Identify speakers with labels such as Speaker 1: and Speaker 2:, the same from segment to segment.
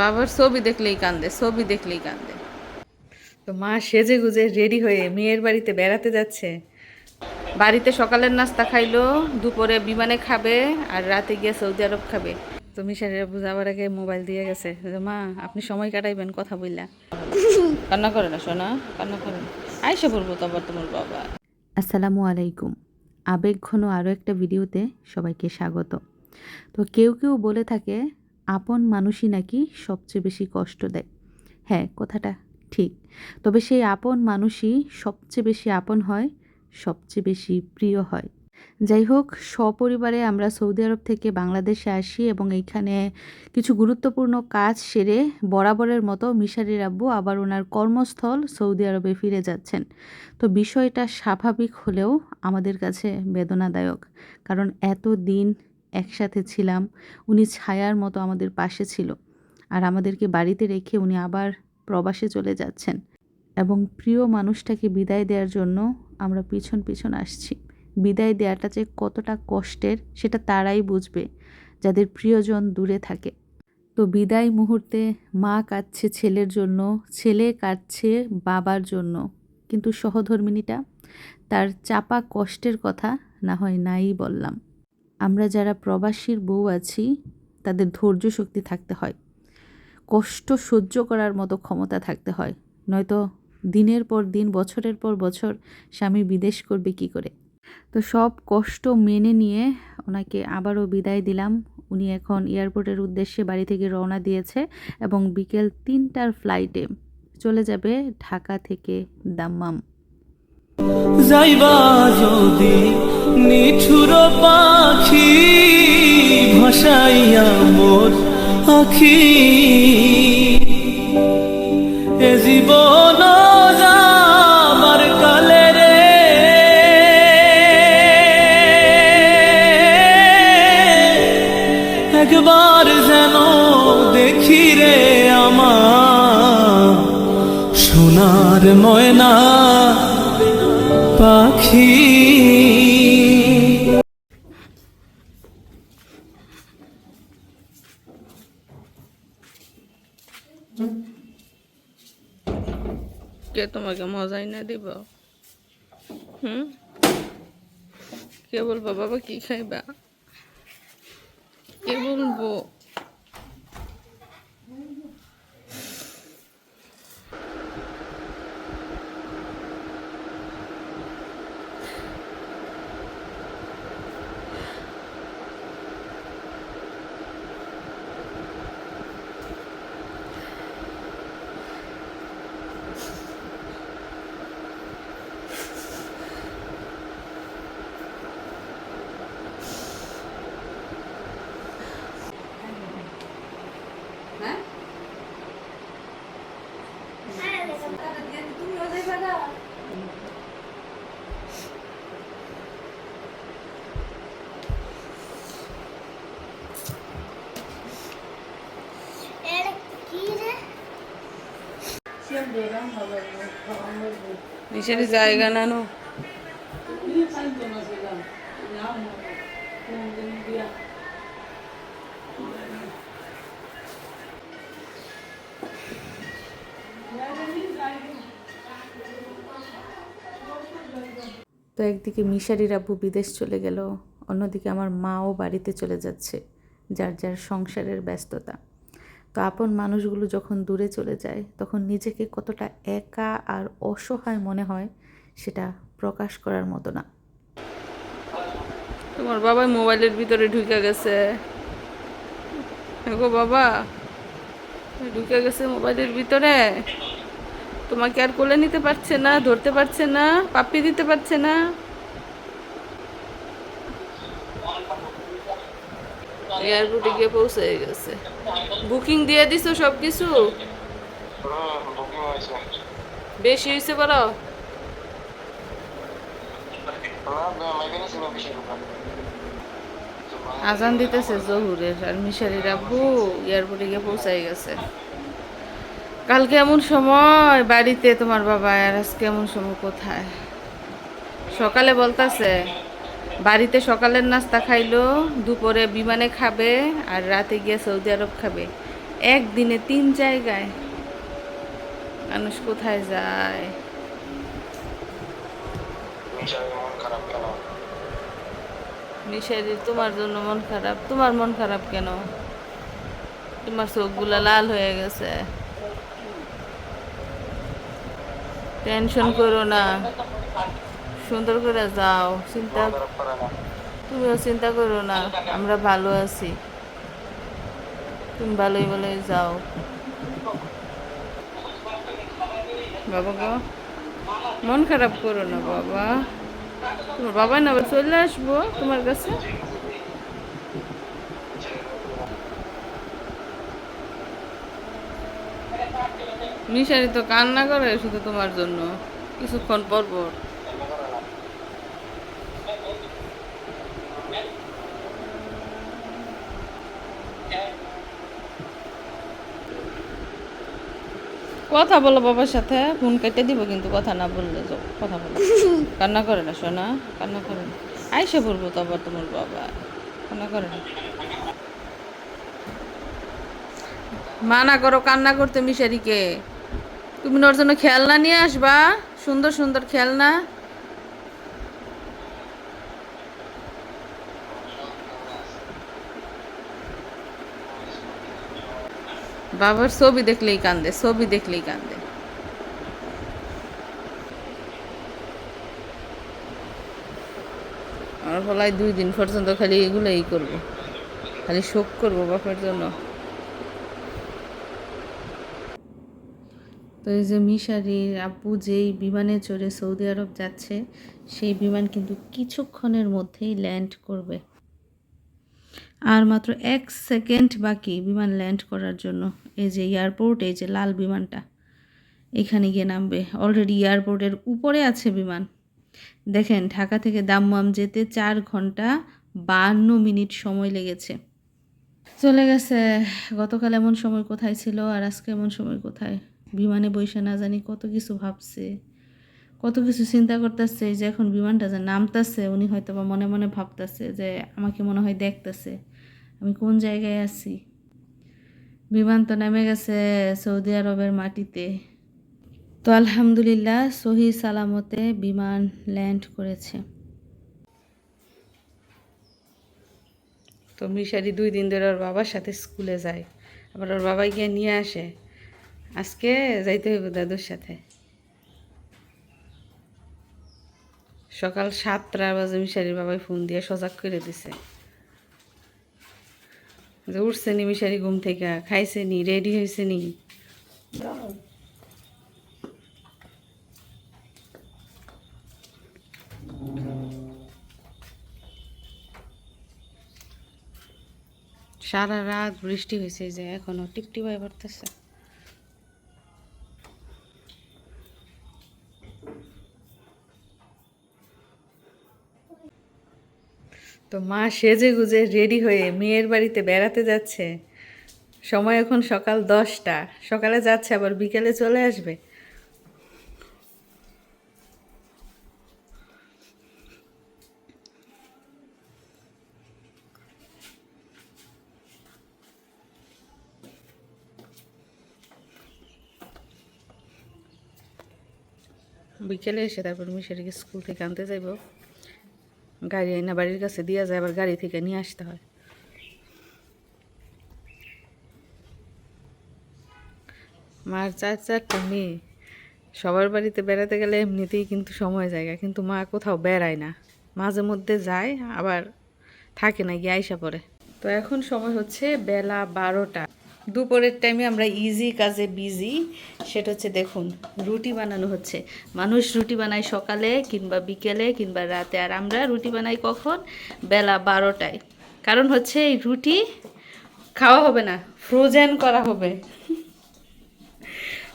Speaker 1: বাবার ছবি দেখলেই কান্দে ছবি দেখলেই কান্দে।
Speaker 2: তো মা সেজে গুজে রেডি হয়ে মেয়ের বাড়িতে বেড়াতে যাচ্ছে।
Speaker 1: বাড়িতে সকালের নাস্তা খাইলো দুপুরে বিমানে খাবে আর রাতে গিয়ে সৌদি আরব খাবে।
Speaker 2: তো মিশারিরা যাওয়ার আগে মোবাইল দিয়ে গেছে। যে, মা আপনি সময় কাটাইবেন কথা বললা
Speaker 1: কান্না করে না সোনা কান্না করে না। আইসা পড়ব তো আবার তোমার বাবা।
Speaker 2: আসসালামু আলাইকুম। আবেগঘন আরও একটা ভিডিওতে সবাইকে স্বাগত। তো কেউ কেউ বলে থাকে আপন মানুষই নাকি সবচেয়ে বেশি কষ্ট দেয়। হ্যাঁ কথাটা ঠিক। তবে সেই আপন মানুষই সবচেয়ে বেশি আপন হয়, সবচেয়ে বেশি প্রিয় হয়। যাই হোক, সপরিবারে আমরা সৌদি আরব থেকে বাংলাদেশে আসি এবং এইখানে কিছু গুরুত্বপূর্ণ কাজ সেরে বরাবরের মতো মিশারি আব্বু আবার ওনার কর্মস্থল সৌদি আরবে ফিরে যাচ্ছেন। তো বিষয়টা স্বাভাবিক হলেও আমাদের কাছে বেদনাদায়ক, কারণ এত দিন একসাথে ছিলাম। উনি ছায়ার মতো আমাদের পাশে ছিল আর আমাদেরকে বাড়িতে রেখে উনি আবার প্রবাসে চলে যাচ্ছেন এবং প্রিয় মানুষটাকে বিদায় দেওয়ার জন্য আমরা পিছন পিছন আসছি। বিদায় দেওয়াটা যে কতটা কষ্টের সেটা তারাই বুঝবে, যাদের প্রিয়জন দূরে থাকে। তো বিদায় মুহূর্তে মা কাঁদছে ছেলের জন্য, ছেলে কাঁদছে বাবার জন্য। কিন্তু সহধর্মিনীটা তার চাপা কষ্টের কথা না হয় নাই বললাম। আমরা যারা প্রবাসীর বউ আছি, তাদের ধৈর্য শক্তি থাকতে হয়। কষ্ট সহ্য করার মতো ক্ষমতা থাকতে হয়। নয়তো দিনের পর দিন, বছরের পর বছর স্বামী বিদেশ করবে কি করে? তো সব কষ্ট মেনে নিয়ে ওনাকে আবারও বিদায় দিলাম। উনি এখন এয়ারপোর্টের উদ্দেশ্যে বাড়ি থেকে রওনা দিয়েছে এবং বিকেল তিনটার ফ্লাইটে চলে যাবে ঢাকা থেকে দাম্মাম।
Speaker 3: যাইবা যদি নিঠুর পাখি ভাসাইয়া মোর আখি। এ জীবন যাবার কালে রে। একবার যেন দেখি রে আমার সোনার ময়না। পাখি
Speaker 1: কে তোমাকে মজাই না দিব? হুম? কে বলব? বাবা কি খাইবা? কে বলব? নিচের জায়গা নানো
Speaker 2: তো একদিকে মিশারির আব্বু বিদেশ চলে গেল, অন্যদিকে আমার মাও বাড়িতে চলে যাচ্ছে, যার যার সংসারের ব্যস্ততা। তো আপন মানুষগুলো যখন দূরে চলে যায়, তখন নিজেকে কতটা একা আর অসহায় মনে হয় সেটা প্রকাশ করার মতো না।
Speaker 1: তোমার বাবা মোবাইলের ভিতরে ঢুকে গেছে। গো বাবা, ঢুকে গেছে মোবাইলের ভিতরে। তোমাকে আর কোলে নিতে পারছে না, ধরতে পারছে না, পাপ্পি দিতে পারছে না। এয়ারপোর্টে গিয়ে পৌঁছে গেছে। বুকিং দিয়ে দিছো সব কিছু বেশি হয়েছে বলো। আজান দিতেছে জহুরের আর মিশারির আব্বু এয়ারপোর্টে গিয়ে পৌঁছাই গেছে। কালকে এমন সময় বাড়িতে তোমার বাবা আর আজকে এমন সময় কোথায়? সকালে বলতাছে বাড়িতে সকালের নাস্তা খাইলো, দুপুরে বিমানে খাবে আর রাতে গিয়ে সৌদি আরব খাবে।
Speaker 2: একদিনে তিন জায়গায়। মানুষ কোথায় যায়? মিশারি তোমার জন্য মন খারাপ। তোমার মন খারাপ কেন? তোমার চোখগুলা লাল হয়ে গেছে। টেনশন করো না। সুন্দর করে যাও চিন্তা তুমিও চিন্তা করো না আমরা ভালো আছি। তুমি ভালোই ভালোই যাও। বাবা গো মন খারাপ করো না বাবা। তোমার বাবা না চলে আসব তোমার কাছে? মিশারি তো কান্না করে শুধু তোমার জন্য কিছুক্ষণ পর পর। কথা বলো বাবার সাথে ফোন কেটে দিব কিন্তু কথা না বললে কথা বলো। কান্না করে না সোনা কান্না করে না। আইসে বলব তো আবার তোমার বাবা কান্না করে না। মানা করো কান্না করতে মিশারিকে। তুমি ওর জন্য খেলনা নিয়ে আসবা সুন্দর সুন্দর খেলনা। বাবার ছবি দেখলেই কান্দে, ছবি দেখলেই কান্দে। আমার ফলায় দুই দিন পর্যন্ত খালি এগুলোই করব। খালি শোক করব বাপের জন্য। তো এই যে মিশারির আব্বু যেই বিমানে চড়ে সৌদি আরব যাচ্ছে, সেই বিমান কিন্তু কিছুক্ষণের মধ্যেই ল্যান্ড করবে। আর মাত্র এক সেকেন্ড বাকি বিমান ল্যান্ড করার জন্য। এই যে এয়ারপোর্ট, এই যে লাল বিমানটা, এখানে গিয়ে নামবে। অলরেডি এয়ারপোর্টের উপরে আছে বিমান। দেখেন, ঢাকা থেকে দাম্মাম যেতে চার ঘণ্টা বান্ন মিনিট সময় লেগেছে। চলে গেছে। গতকাল এমন সময় কোথায় ছিল আর আজকে এমন সময় কোথায়? বিমানে বসে না জানি কত কিছু ভাবছে, কত কিছু চিন্তা করতেছে যে এখন বিমানটা যে নামতেছে, উনি হয়তো বা মনে মনে ভাবতেছে যে আমাকে মনে হয় দেখতেছে, আমি কোন জায়গায় আছি? বিমান তো নেমে গেছে সৌদি আরবের মাটিতে। তো আলহামদুলিল্লাহ সহি সালামতে বিমান ল্যান্ড করেছে। তো মিশারি দুই দিন ধরে ওর বাবার সাথে স্কুলে যায়। আবার ওর বাবাই গিয়ে নিয়ে আসে। আজকে যাইতে হইব দাদুর সাথে। সকাল সাতটা বাজে মিশারির বাবাই ফোন দিয়ে সজাগ করে দিছে। যে উঠছে নি মিশারি ঘুম থেকে খাইছে নি রেডি হয়েছে নি সারা রাত বৃষ্টি হয়েছে যে এখনও টিপটিপাই পড়তেছে তো মা সেজে গুজে রেডি হয়ে মেয়ের বাড়িতে বেড়াতে যাচ্ছে। সময় এখন সকাল দশটা। সকালে যাচ্ছে, আবার বিকেলে চলে আসবে। বিকেলে এসে তারপর মিশারিকে স্কুল থেকে আনতে যাইব। গাড়ি এনে বাড়ির কাছে দিয়ে যায়, আবার গাড়ি থেকে নিয়ে আসতে হয়। মার চার চারটা মেয়ে। সবার বাড়িতে বেড়াতে গেলে এমনিতেই কিন্তু সময় জায়গা, কিন্তু মা কোথাও বেড়ায় না। মাঝে মধ্যে যায়, আবার থাকে না, গিয়ে আইসা পরে তো এখন সময় হচ্ছে বেলা বারোটা। দুপুরের টাইমে আমরা ইজি কাজে বিজি সেটা হচ্ছে দেখুন, রুটি বানানো হচ্ছে। মানুষ রুটি বানায় সকালে কিংবা বিকেলে কিংবা রাতে। আর আমরা রুটি বানাই কখন? বেলা বারোটায়। কারণ হচ্ছে এই রুটি খাওয়া হবে না ফ্রোজেন করা হবে।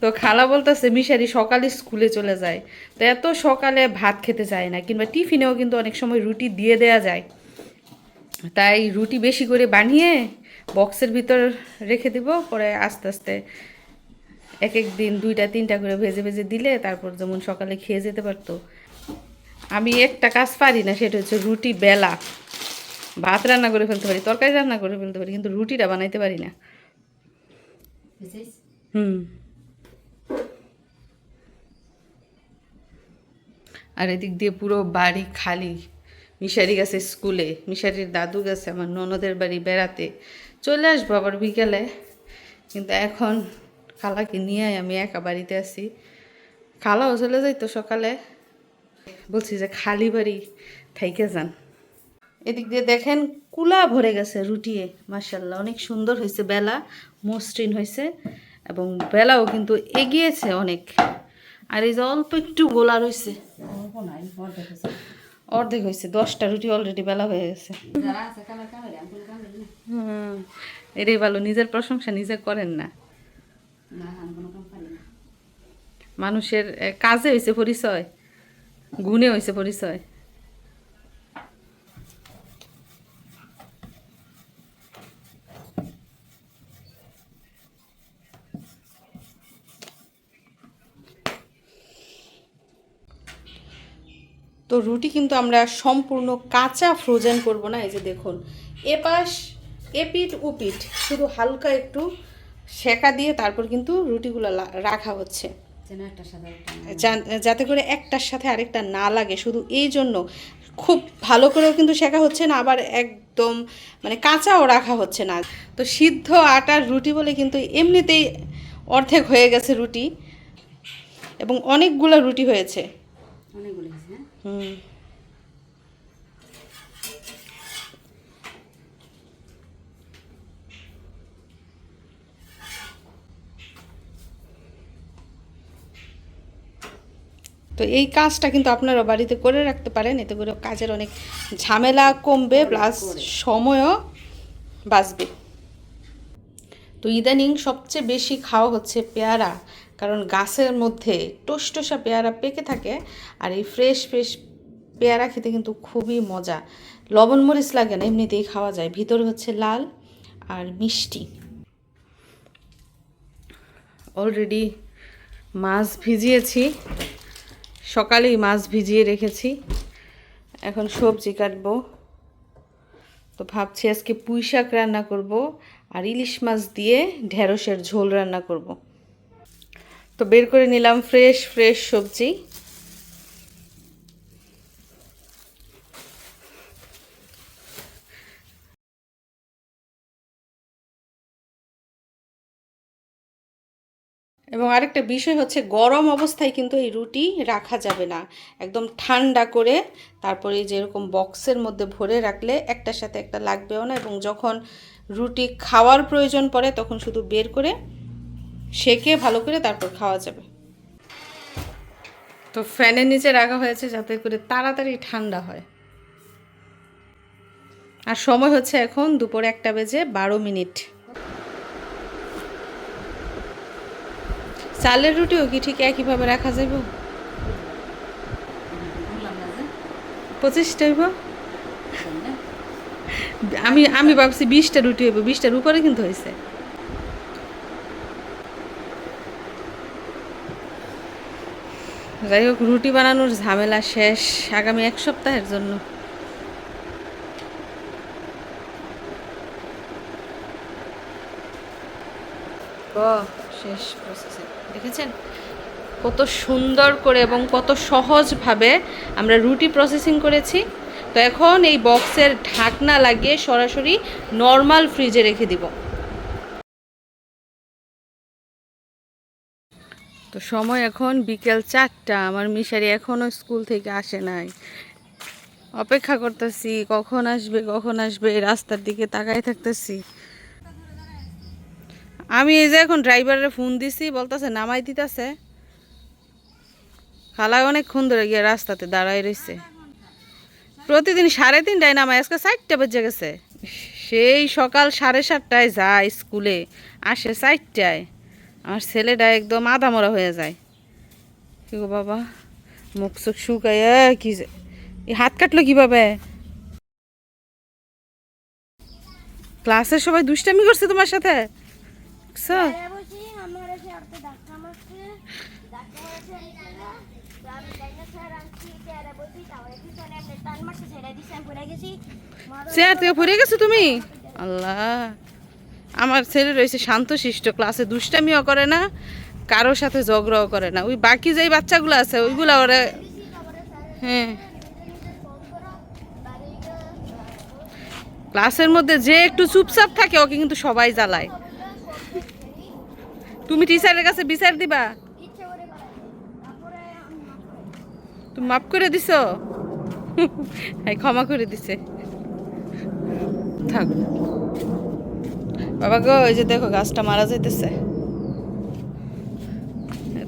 Speaker 2: তো খালা বলতেছে, মিশারি, সকালে স্কুলে চলে যায়। তো এত সকালে ভাত খেতে চায় না, কিংবা টিফিনেও কিন্তু অনেক সময় রুটি দিয়ে দেয়া যায়। তাই রুটি বেশি করে বানিয়ে বক্সের ভিতর রেখে দিব, পরে আস্তে আস্তে এক এক দিন দুইটা, তিনটা করে ভেজে ভেজে দিলে তারপর যেমন সকালে খেয়ে যেতে পারতো। আমি একটা কাজ পারি না, সেটা হচ্ছে রুটি বেলা। ভাত রান্না করে ফেলতে পারি, তরকারি রান্না করে ফেলতে পারি, কিন্তু রুটিটা বানাইতে পারি না। হুম। আর এদিক দিয়ে পুরো বাড়ি খালি। মিশারি গেছে স্কুলে, মিশারির দাদু গেছে, আমার ননদের বাড়ি বেড়াতে। চলে আসব আবার বিকেলে। কিন্তু এখন খালাকে নিয়ে আমি একা বাড়িতে আছি। খালাও চলে যাইতো সকালে। বলছি যে খালি বাড়ি থাইকে যান। এদিক দিয়ে দেখেন কুলা ভরে গেছে রুটিয়ে মার্শাল্লাহ অনেক সুন্দর হয়েছে, বেলা মসৃণ হয়েছে এবং বেলাও কিন্তু এগিয়েছে অনেক। আর এই যে অল্প একটু গোলা রয়েছে অর্ধেক হয়েছে, দশটা রুটি অলরেডি বেলা হয়ে গেছে। হুম। এটাই ভালো, নিজের প্রশংসা নিজে করেন না। মানুষের কাজে হয়েছে পরিচয়, গুণে হয়েছে পরিচয়। তো রুটি কিন্তু আমরা সম্পূর্ণ কাঁচা ফ্রোজেন করব না, এই যে দেখুন। এপাশ এপিট উপিট শুধু হালকা একটু সেকা দিয়ে তারপর কিন্তু রুটিগুলো রাখা হচ্ছে। যাতে করে একটার সাথে আরেকটা না লাগে শুধু এই জন্য খুব ভালো করেও কিন্তু শেখা হচ্ছে না আবার একদম মানে কাঁচাও রাখা হচ্ছে না। তো সিদ্ধ আটার রুটি বলে কিন্তু এমনিতেই অর্ধেক হয়ে গেছে রুটি এবং অনেকগুলো রুটি হয়েছে। অনেকগুলো হুম। তো এই কাজটা কিন্তু আপনারা বাড়িতে করে রাখতে পারেন এতে করে কাজের অনেক ঝামেলা কমবে প্লাস সময়ও বাঁচবে। তো ইদানিং সবচেয়ে বেশি খাওয়া হচ্ছে পেয়ারা কারণ গাছের মধ্যে টোসটোসা পেয়ারা পেকে থাকে আর এই ফ্রেশ ফ্রেশ পেয়ারা খেতে কিন্তু খুবই মজা। লবণ মরিচ লাগে না এমনিতেই খাওয়া যায়। ভিতরে হচ্ছে লাল আর মিষ্টি। অলরেডি মাছ ভিজিয়েছি। সকালেই মাছ ভিজিয়ে রেখেছি। এখন সবজি কাটবো। তো ভাবছি আজকে পুঁই শাক রান্না করব আর ইলিশ মাছ দিয়ে ঢেঁড়সের ঝোল রান্না করব। তো বের করে নিলাম ফ্রেশ ফ্রেশ সবজি। এবং আরেকটা বিষয় হচ্ছে গরম অবস্থায় কিন্তু এই রুটি রাখা যাবে না। একদম ঠান্ডা করে তারপরে যেরকম বক্সের মধ্যে ভরে রাখলে একটার সাথে একটা লাগবেও না এবং যখন রুটি খাওয়ার প্রয়োজন পড়ে তখন শুধু বের করে সেকে ভালো করে তারপর খাওয়া যাবে। তো ফ্যানের নিচে রাখা হয়েছে যাতে করে তাড়াতাড়ি ঠান্ডা হয়। আর সময় হচ্ছে এখন দুপুর একটা বেজে বারো মিনিট। চালের রুটিও কি ঠিক একইভাবে রাখা যাবে পঁচিশটা হইব? আমি আমি ভাবছি বিশটা রুটি হইব, বিশটার উপরে কিন্তু হয়েছে যাই হোক, রুটি বানানোর ঝামেলা শেষ, আগামী এক সপ্তাহের জন্য। শেষ প্রসেসে দেখেছেন? কত সুন্দর করে এবং কত সহজভাবে আমরা রুটি প্রসেসিং করেছি। তো এখন এই বক্সের ঢাকনা লাগিয়ে সরাসরি নর্মাল ফ্রিজে রেখে দিব। তো সময় এখন বিকেল চারটা। আমার মিশারি এখনও স্কুল থেকে আসে নাই। অপেক্ষা করতেছি, কখন আসবে কখন আসবে রাস্তার দিকে তাকাই থাকতেছি। আমি এই যে এখন ড্রাইভারের ফোন দিছি, বলতেছে নামাই দিতেছে। খালায় অনেকক্ষণ ধরে গিয়ে রাস্তাতে দাঁড়াই রয়েছে প্রতিদিন সাড়ে তিনটায় নামায়, আজকে চারটা বেজে গেছে। সেই সকাল সাড়ে সাতটায় যায় স্কুলে, আসে চারটায়। আমার ছেলেটা একদম আধা মরা হয়ে যায়। কি গো বাবা, মুখ চোখ শুকাইয়া কি হাত কাটলো কীভাবে? ক্লাসের সবাই দুষ্টামি করছে তোমার সাথে? দেখছ?
Speaker 4: চেয়ারে
Speaker 2: থেকে পড়ে গেছো। তুমি আল্লাহ আমার ছেলে রয়েছে শান্তশিষ্ট ক্লাসে দুষ্টামিও করে না কারোর সাথে ঝগড়াও করে না। ওই বাকি যেই বাচ্চাগুলো আছে ওইগুলো ওরা হ্যাঁ। ক্লাসের মধ্যে যে একটু চুপচাপ থাকে ওকে কিন্তু সবাই জ্বালায়। তুমি টিচারের কাছে বিচার দিবা। তুমি মাফ করে দিছো? হ্যাঁ ক্ষমা করে দিছে। থাক। বাবা গো ওই যে দেখো গাছটা মারা যাইতেছে।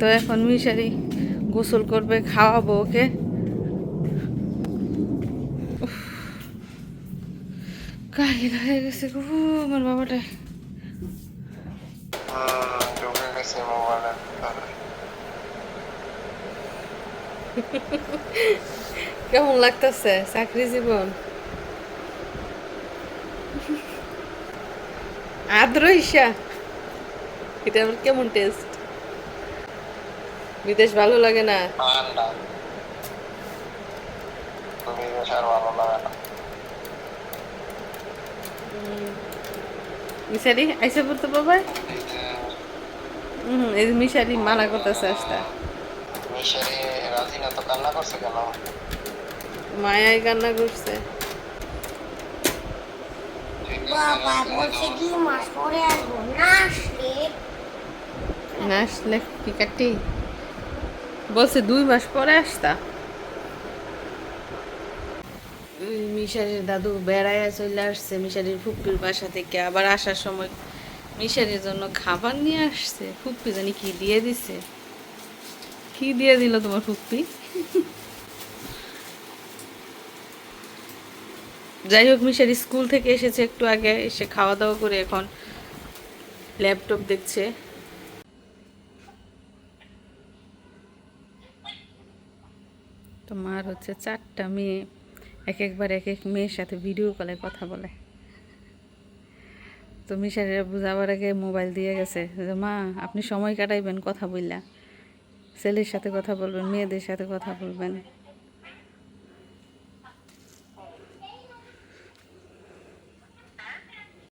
Speaker 2: তো এখন মিশারি গোসল করবে খাওয়াবো ওকে। কাহিল হয়ে গেছে গো আমার বাবাটা।
Speaker 5: গেছে মোবাইলের ভিতরে
Speaker 2: কেমন লাগতেছে চাকরি জীবন আদ্র ইসা এটা আবার কেমন টেস্ট বিদেশ ভালো লাগে না মিশারি আইসে পড়তে বাবা হুম এই মিশারি মানা করতেছে আসতে।
Speaker 5: মিশারি রাজি না তো কান্না করছে কেন?
Speaker 2: মায়াই কান্না করছে।
Speaker 4: বাবা বলছে কি মাস পরে আসব। না আসলে।
Speaker 2: না আসলে কি কাটি? বলছে দুই মাস পরে আসতা। মিশারির দাদু বেড়ায় চলে আসছে মিশারির ফুপ্পির বাসা থেকে। আবার আসার সময় মিশারির জন্য খাবার নিয়ে আসছে। ফুপ্পি জানি কি দিয়ে দিছে। কি দিয়ে দিল তোমার ফুপ্পি? যাই হোক, মিশারি স্কুল থেকে এসেছে একটু আগে। এসে খাওয়া দাওয়া করে এখন ল্যাপটপ দেখছে। তো মার হচ্ছে চারটা মেয়ে। এক একবার এক এক মেয়ের সাথে ভিডিও কলে কথা বলে। তো মিশারিরা বুঝাবার আগে মোবাইল দিয়ে গেছে। যে, মা, আপনি সময় কাটাইবেন, কথা বললা ছেলের সাথে কথা বলবেন, মেয়েদের সাথে কথা বলবেন।